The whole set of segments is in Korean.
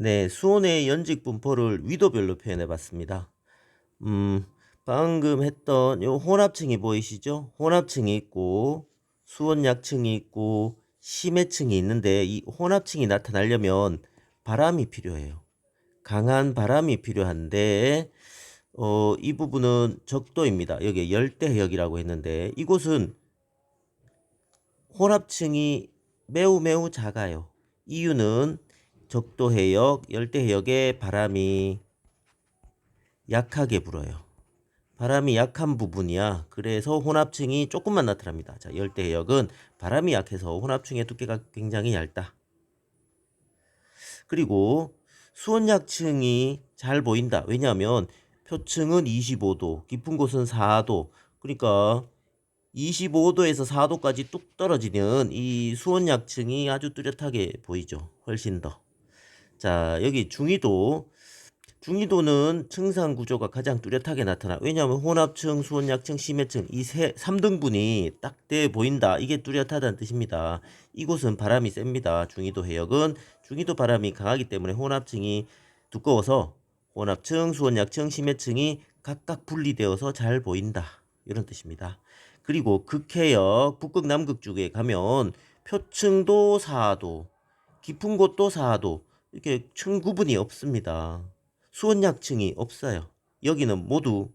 네, 수온의 연직 분포를 위도별로 표현해 봤습니다. 음, 방금 했던 요 혼합층이 보이시죠? 혼합층이 있고 수온 약층이 있고 심해층이 있는데 이 혼합층이 나타나려면 바람이 필요해요. 강한 바람이 필요한데 어, 이 부분은 적도입니다. 여기 열대 해역이라고 했는데 이곳은 혼합층이 매우 매우 작아요. 이유는 적도 해역, 열대 해역에 바람이 약하게 불어요. 바람이 약한 부분이야. 그래서 혼합층이 조금만 나타납니다. 자, 열대 해역은 바람이 약해서 혼합층의 두께가 굉장히 얇다. 그리고 수온약층이 잘 보인다. 왜냐하면 표층은 25도, 깊은 곳은 4도. 그러니까 25도에서 4도까지 뚝 떨어지는 이 수온약층이 아주 뚜렷하게 보이죠. 훨씬 더. 자, 여기 중위도. 중위도는 층상 구조가 가장 뚜렷하게 나타나. 왜냐하면 혼합층, 수온약층, 심해층 이 세, 3등분이 딱돼 보인다. 이게 뚜렷하다는 뜻입니다. 이곳은 바람이 셉니다. 중위도 해역은 중위도 바람이 강하기 때문에 혼합층이 두꺼워서 혼합층, 수온약층, 심해층이 각각 분리되어서 잘 보인다. 이런 뜻입니다. 그리고 극해역, 북극, 남극 쪽에 가면 표층도 4도, 깊은 곳도 4도, 이렇게 층 구분이 없습니다. 수온약층이 없어요. 여기는 모두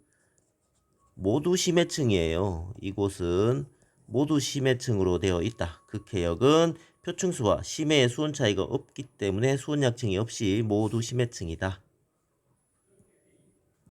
모두 심해층이에요. 이곳은 모두 심해층으로 되어 있다. 극해역은 표층수와 심해의 수온 차이가 없기 때문에 수온약층이 없이 모두 심해층이다.